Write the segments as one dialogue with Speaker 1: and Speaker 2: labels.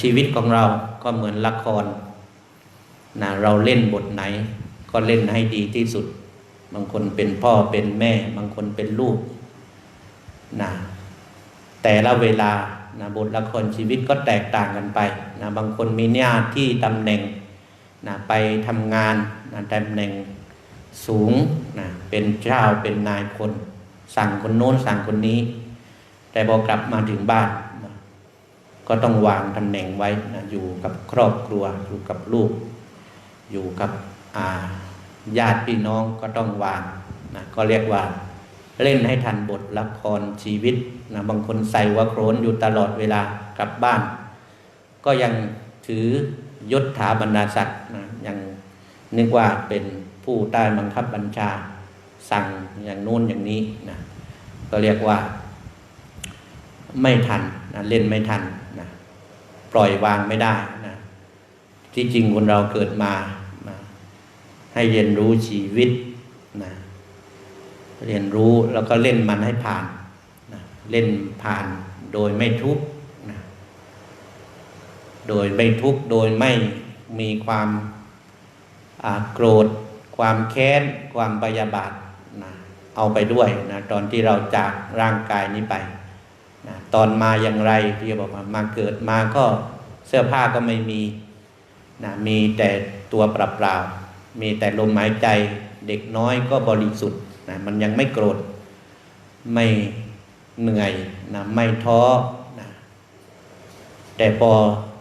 Speaker 1: ชีวิตของเราก็เหมือนละครนะเราเล่นบทไหน ก็เล่นให้ดีที่สุด บางคนเป็นพ่อเป็นแม่ บางคนเป็นลูกนะแต่ละเวลานะบทละครชีวิตก็แตกต่างกันไปนะบางคนมีหน้าที่ตำแหน่งนะไปทำงานนะตำแหน่งสูงนะเป็นเจ้าเป็นนายคน สั่งคนโน้นสั่งคนนี้ แต่พอกลับมาถึงบ้าน ก็ต้องวางตำแหน่งไว้นะอยู่กับครอบครัว อยู่กับลูก อยู่กับญาติพี่น้องก็ต้องวางนะก็เรียกว่าเล่นให้ทันบทละครชีวิตนะบางคนใส่หัวโขนอยู่ตลอดเวลากลับบ้าน ก็ยังถือยศถาบรรดาศักดิ์นะยังนึกว่าเป็นผู้ใต้บังคับบัญชาสั่งอย่างโน้นอย่างนี้นะก็เรียกว่าไม่ทันนะเล่นไม่ทัน ล่อยวางไม่ได้นะที่จริงคนเราเกิดมา ให้เรียนรู้ชีวิตนะเรียนรู้แล้วก็เล่นมันให้ผ่านนะเล่นผ่านโดยไม่ทุกข์นะโดยไม่ทุกข์โดยไม่มีความโกรธ ความแค้น ความปยาบาทนะเอาไปด้วยนะตอนที่เราจากร่างกายนี้ไป นะตอนมาอย่างไรที่บอกว่ามาเกิดมาก็เสื้อผ้าก็ไม่มีนะมีแต่ตัวเปล่าๆมีแต่ลมหายใจเด็กน้อยก็บริสุทธิ์นะมันยังไม่โกรธไม่เหนื่อยนะไม่ท้อนะแต่พอ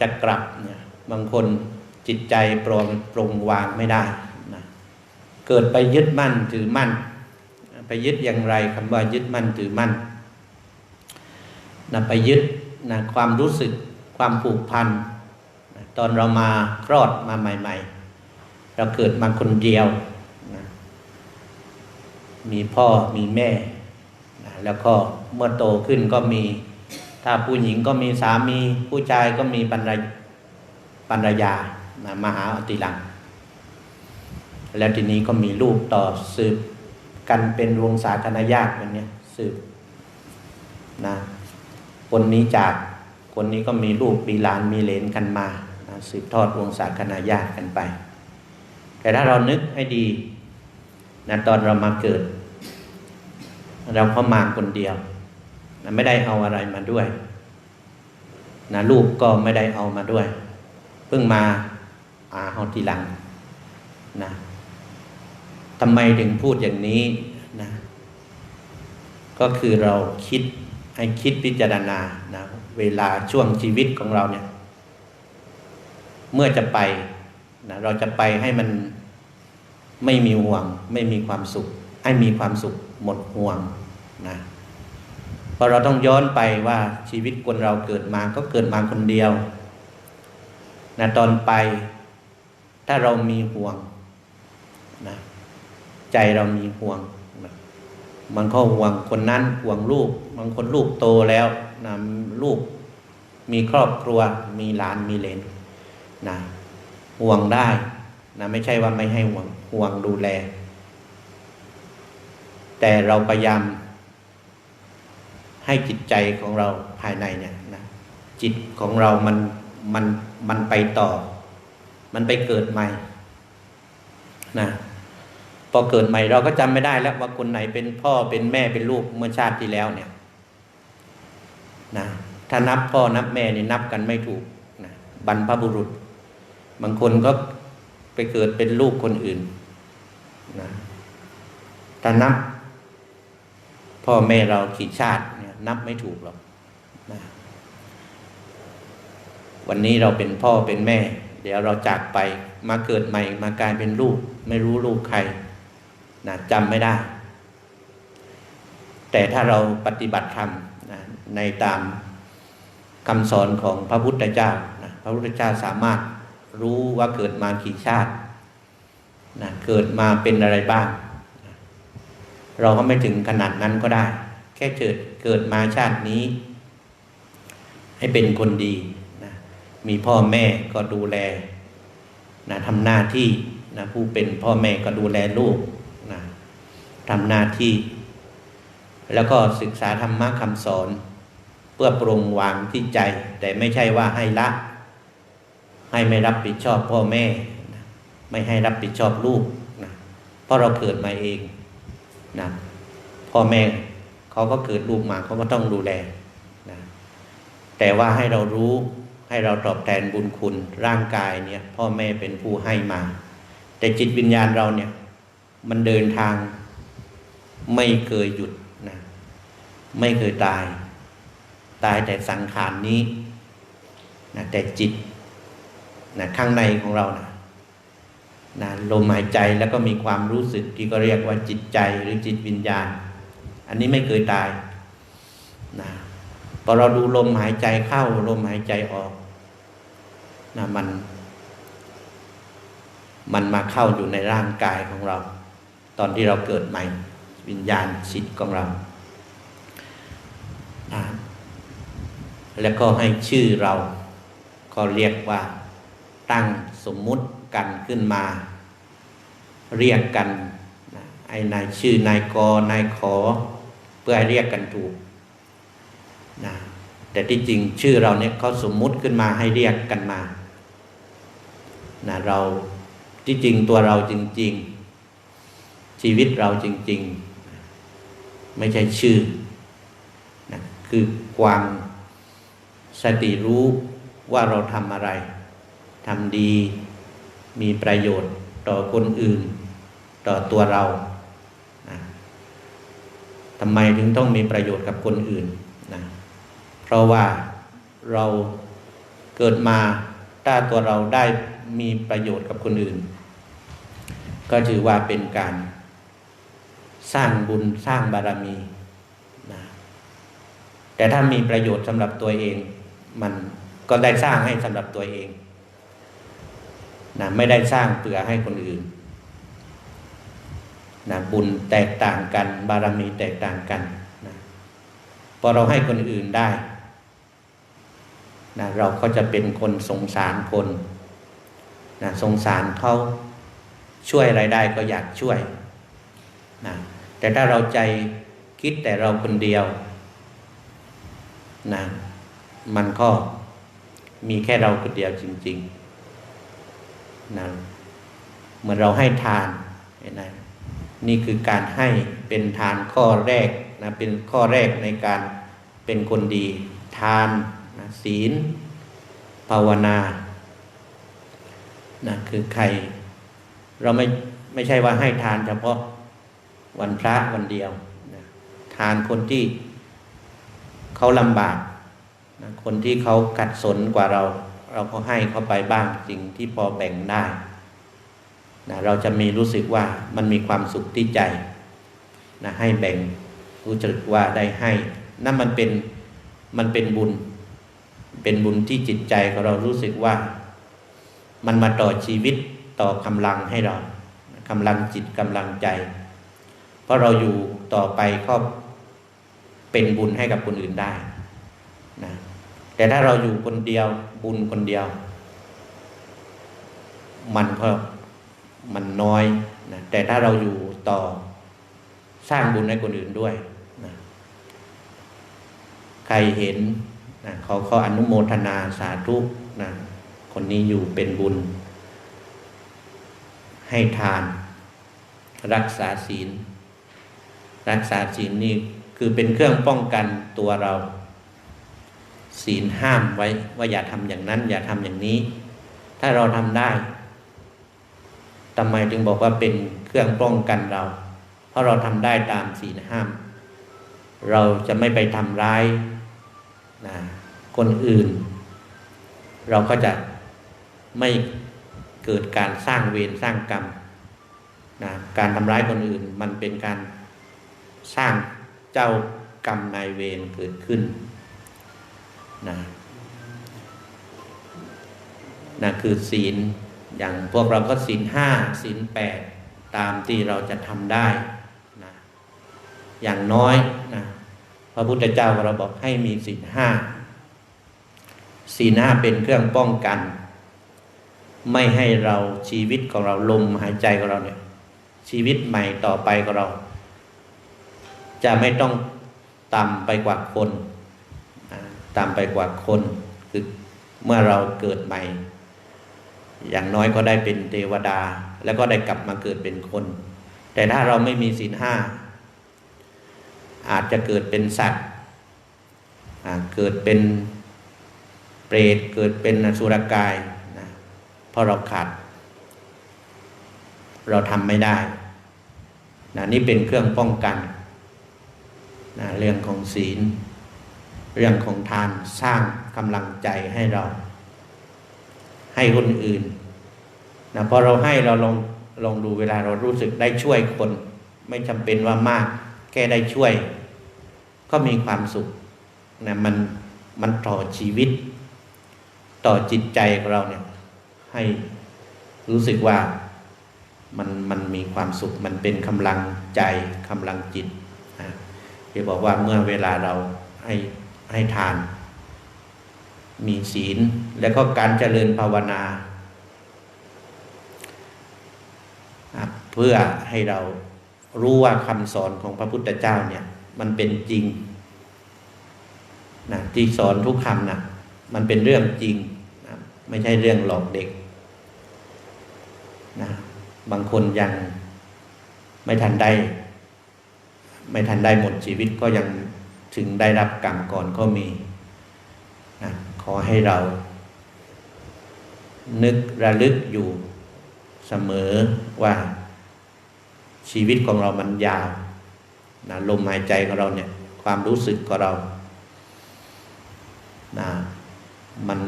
Speaker 1: จะกลับเนี่ยบางคนจิตใจปรงปรงวางไม่ได้นะเกิดไปยึดมั่นถือมั่น ไปยึดอย่างไรคำว่ายึดมั่นถือมั่น นะไปยึดนะความรู้สึกความผูกพันนะตอนเรามาคลอดมาใหม่ ๆ เราเกิดมาคนเดียวนะมีพ่อมีแม่นะแล้วก็เมื่อโตขึ้นก็มี ถ้าผู้หญิงก็มีสามี ผู้ชายก็มีภรรยภรรยานะมหาอติลัง แล้วทีนี้ก็มีลูกต่อสืบกันเป็นวงศาคณะญาติแบบนี้สืบนะ คนนี้จากคนนี้ก็มีลูกมีหลานมีเลนกันมาสืบทอดวงศาคณะญาติกันไป แต่ถ้าเรานึกให้ดีนะตอนเรามาเกิด เราเข้ามาคนเดียวนะไม่ได้เอาอะไรมาด้วยนะลูกก็ไม่ได้เอามาด้วย เพิ่งมาอาเอาทีหลังนะทำไมถึงพูดอย่างนี้นะก็คือเราคิด ให้คิดพิจารณานะเวลาช่วงชีวิตของเราเนี่ย เมื่อจะไปนะเราจะไปให้มันไม่มีห่วง ไม่มีความสุข ให้มีความสุขหมดห่วงนะเพราะเราต้องย้อนไปว่าชีวิตคนเราเกิดมาก็เกิดมาคนเดียวนะตอนไปถ้าเรามีห่วงนะใจเรามีห่วง มันก็ห่วงคนนั้นห่วงลูกบางคนลูกโตแล้วนะลูกมีครอบครัวมีหลานมีเลนนะห่วงได้นะไม่ใช่ว่าไม่ให้ห่วงห่วงดูแล แต่เราพยายามให้จิตใจของเราภายในเนี่ยนะจิตของเรามันมันมันไปต่อ มันไปเกิดใหม่นะ พอเกิดใหม่เราก็จำไม่ได้แล้วว่าคนไหนเป็นพ่อเป็นแม่เป็นลูกเมื่อชาติที่แล้วเนี่ยนะถ้านับพ่อนับแม่นี่นับกันไม่ถูกนะบรรพบุรุษ บางคนก็ไปเกิดเป็นลูกคนอื่นนะถ้านับ พ่อแม่เรากี่ชาติเนี่ยนับไม่ถูกหรอกนะวันนี้เราเป็นพ่อเป็นแม่ เดี๋ยวเราจากไปมาเกิดใหม่มากลายเป็นลูก ไม่รู้ลูกใคร นะจำไม่ได้ แต่ถ้าเราปฏิบัติธรรมนะในตามคำสอนของพระพุทธเจ้านะพระพุทธเจ้าสามารถรู้ว่าเกิดมากี่ชาตินะเกิดมาเป็นอะไรบ้างเราก็ไม่ถึงขนาดนั้นก็ได้ แค่เกิดเกิดมาชาตินี้ ให้เป็นคนดีนะมีพ่อแม่ก็ดูแลนะทำหน้าที่นะผู้เป็นพ่อแม่ก็ดูแลลูก ทำหน้าที่ แล้วก็ศึกษาธรรมะคำสอน เพื่อปรงวางที่ใจ แต่ไม่ใช่ว่าให้ละ ให้ไม่รับผิดชอบพ่อแม่ ไม่ให้รับผิดชอบลูกนะเพราะเราเกิดมาเองนะพ่อแม่เขาก็เกิดลูกมาเขาก็ต้องดูแลนะแต่ว่าให้เรารู้ให้เราตอบแทนบุญคุณร่างกายเนี่ย พ่อแม่เป็นผู้ให้มา แต่จิตวิญญาณเราเนี่ย มันเดินทาง ไม่เคยหยุดนะไม่เคยตาย ตายแต่สังขารนนี้นะแต่จิตนะข้างในของเรานะนะลมหายใจแล้วก็มีความรู้สึกที่ก็เรียกว่าจิตใจหรือจิตวิญญาณ อันนี้ไม่เคยตายนะพอเราดูลมหายใจเข้าลมหายใจออกนะมัน มันมาเข้าอยู่ในร่างกายของเรา ตอนที่เราเกิดใหม่ วิญญาณจิตของเรา แล้วก็ให้ชื่อเราก็เรียกว่าตั้งสมมุติกันขึ้นมา เรียกกันไอ้นายชื่อนายกนายขอ เพื่อให้เรียกกันถูกนะแต่ที่จริงชื่อเราเนี่ยเขาสมมุติขึ้นมาให้เรียกกันมานะเราที่จริงตัวเราจริง ๆ ชีวิตเราจริง ๆ ไม่ใช่ชื่อนะคือความสติรู้ว่าเราทำอะไรทำดีมีประโยชน์ต่อคนอื่น ต่อตัวเรานะทำไมถึงต้องมีประโยชน์กับคนอื่นนะเพราะว่าเราเกิดมาถ้าตัวเราได้มีประโยชน์กับคนอื่น ก็ถือว่าเป็นการ สร้างบุญสร้างบารมีนะแต่ถ้ามีประโยชน์สำหรับตัวเอง มันก็ได้สร้างให้สำหรับตัวเองนะไม่ได้สร้างเพื่อให้คนอื่นนะบุญแตกต่างกัน บารมีแตกต่างกันนะพอเราให้คนอื่นได้นะเราก็จะเป็นคนสงสารคนนะสงสารเขาช่วยอะไรได้ก็อยากช่วยนะ แต่ถ้าเราใจคิดแต่เราคนเดียวนะมันก็มีแค่เราคนเดียวจริงๆนะเหมือนเราให้ทานนะนี่คือการให้เป็นทานข้อแรกนะเป็นข้อแรกในการเป็นคนดี ทานนะศีล ภาวนานะคือใคร เราไม่ไม่ใช่ว่าให้ทานเฉพาะ วันพระวันเดียวนะทานคนที่เขาลำบากนะคนที่เขาขัดสนกว่าเรา เราก็ให้เขาไปบ้างสิ่งที่พอแบ่งได้นะเราจะมีรู้สึกว่ามันมีความสุขที่ใจนะให้แบ่งรู้จักว่าได้ให้นั่นมันเป็นมันเป็นบุญ เป็นบุญที่จิตใจของเรารู้สึกว่า มันมาต่อชีวิตต่อกำลังให้เรากำลังจิตกำลังใจ ราะเราอยู่ต่อไปก็เป็นบุญให้กับคนอื่นได้นะแต่ถ้าเราอยู่คนเดียวบุญคนเดียว มันก็มันน้อยนะแต่ถ้าเราอยู่ต่อสร้างบุญให้คนอื่นด้วยนะใครเห็นนะเขาเขาอนุโมทนาสาธุนะคนนี้อยู่เป็นบุญ ให้ทาน รักษาศีล รักษาศีลนี่คือเป็นเครื่องป้องกันตัวเรา ศีลห้ามไว้ว่าอย่าทำอย่างนั้น อย่าทำอย่างนี้ ถ้าเราทำได้ทำไมถึงบอกว่าเป็นเครื่องป้องกันเรา เพราะเราทำได้ตามศีลห้าม เราจะไม่ไปทำร้ายนะคนอื่น เราก็จะไม่เกิดการสร้างเวรสร้างกรรมนะการทำร้ายคนอื่นมันเป็นการ สร้างเจ้ากรรมนายเวรเกิดขึ้นนะนะคือศีลอย่างพวกเราก็ศีลห้าศีลแปดตามที่เราจะทำได้นะอย่างน้อยนะพระพุทธเจ้าเราบอกให้มีศีลห้าศีลห้าเป็นเครื่องป้องกัน ไม่ให้เราชีวิตของเราลมหายใจของเราเนี่ยชีวิตใหม่ต่อไปของเรา จะไม่ต้องต่ำไปกว่าคนตามไปกว่าคนคือเมื่อเราเกิดใหม่ อย่างน้อยก็ได้เป็นเทวดา แล้วก็ได้กลับมาเกิดเป็นคน แต่ถ้าเราไม่มีศีลห้าอาจจะเกิดเป็นสัตว์เกิดเป็นเปรตเกิดเป็นสุรกายนะเพราะเราขาด เราทำไม่ได้นะนี่เป็นเครื่องป้องกัน นะเรื่องของศีล เรื่องของทานสร้างกำลังใจให้เรา ให้คนอื่นนะพอเราให้เราลองลองดูเวลาเรารู้สึกได้ช่วยคน ไม่จำเป็นว่ามาก แค่ได้ช่วย ก็มีความสุขนะมันมันต่อชีวิต ต่อจิตใจของเราเนี่ยให้รู้สึกว่ามันมันมีความสุขมันเป็นกำลังใจกำลังจิต ที่บอกว่าเมื่อเวลาเราให้ให้ทาน มีศีลแล้วก็การเจริญภาวนา เพื่อให้เรารู้ว่าคำสอนของพระพุทธเจ้าเนี่ยมันเป็นจริงนะที่สอนทุกคำนะมันเป็นเรื่องจริงนะไม่ใช่เรื่องหลอกเด็กนะบางคนยังไม่ทันได้ ไม่ทันได้หมดชีวิตก็ยังถึงได้รับกรรมก่อนก็มีนะขอให้เรา นึกระลึกอยู่เสมอว่าชีวิตของเรามันยาวนะลมหายใจของเราเนี่ย ความรู้สึกของเรานะมัน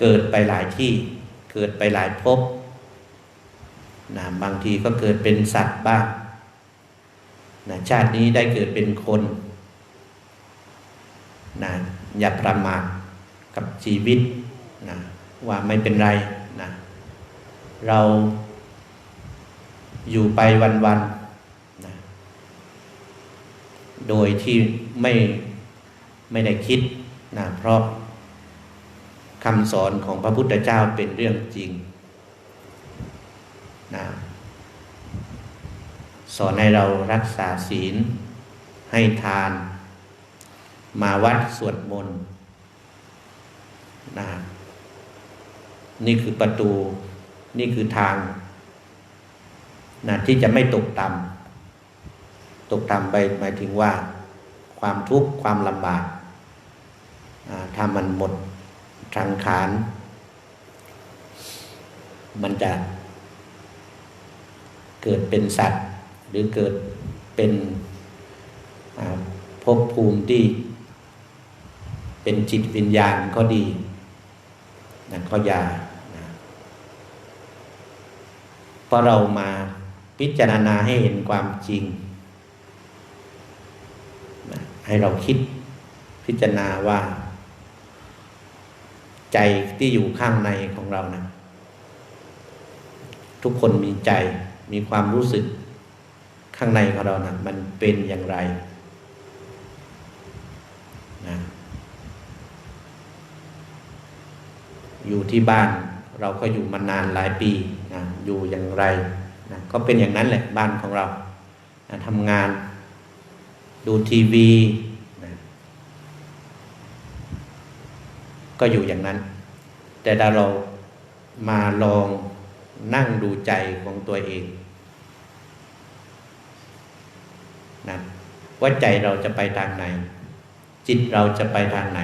Speaker 1: เกิดไปหลายที่เกิดไปหลายภพนะบางทีก็เกิดเป็นสัตว์บ้าง นะชาตินี้ได้เกิดเป็นคนนะอย่าประมาทกับชีวิตนะว่าไม่เป็นไรนะเราอยู่ไปวันๆนะโดยที่ไม่ไม่ได้คิดนะเพราะคำสอนของพระพุทธเจ้าเป็นเรื่องจริงนะส อนให้เรารักษาศีล ให้ทาน มาวัดสวดมนต์นะนี่คือประตู นี่คือทางนะที่จะไม่ตกต่ำตกต่ำไปหมายถึงว่า ความทุกข์ความลำบากถ้ามันหมดสังขารมันจะเกิดเป็นสัตว์ หรือเกิดเป็นภพภูมิที่เป็นจิตวิญญาณก็ดีนั่นก็อย่านะเพราะเรามาพิจารณาให้เห็นความจริงนะให้เราคิดพิจารณาว่า ใจที่อยู่ข้างในของเรานะทุกคนมีใจมีความรู้สึก ข้างในของเรานะมันเป็นอย่างไรนะอยู่ที่บ้านเราก็อยู่มานานหลายปีนะอยู่อย่างไรนะก็เป็นอย่างนั้นแหละบ้านของเรานะทำงานดูทีวีนะก็อยู่อย่างนั้น แต่ถ้าเรามาลองนั่งดูใจของตัวเอง นะว่าใจเราจะไปทางไหน จิตเราจะไปทางไหน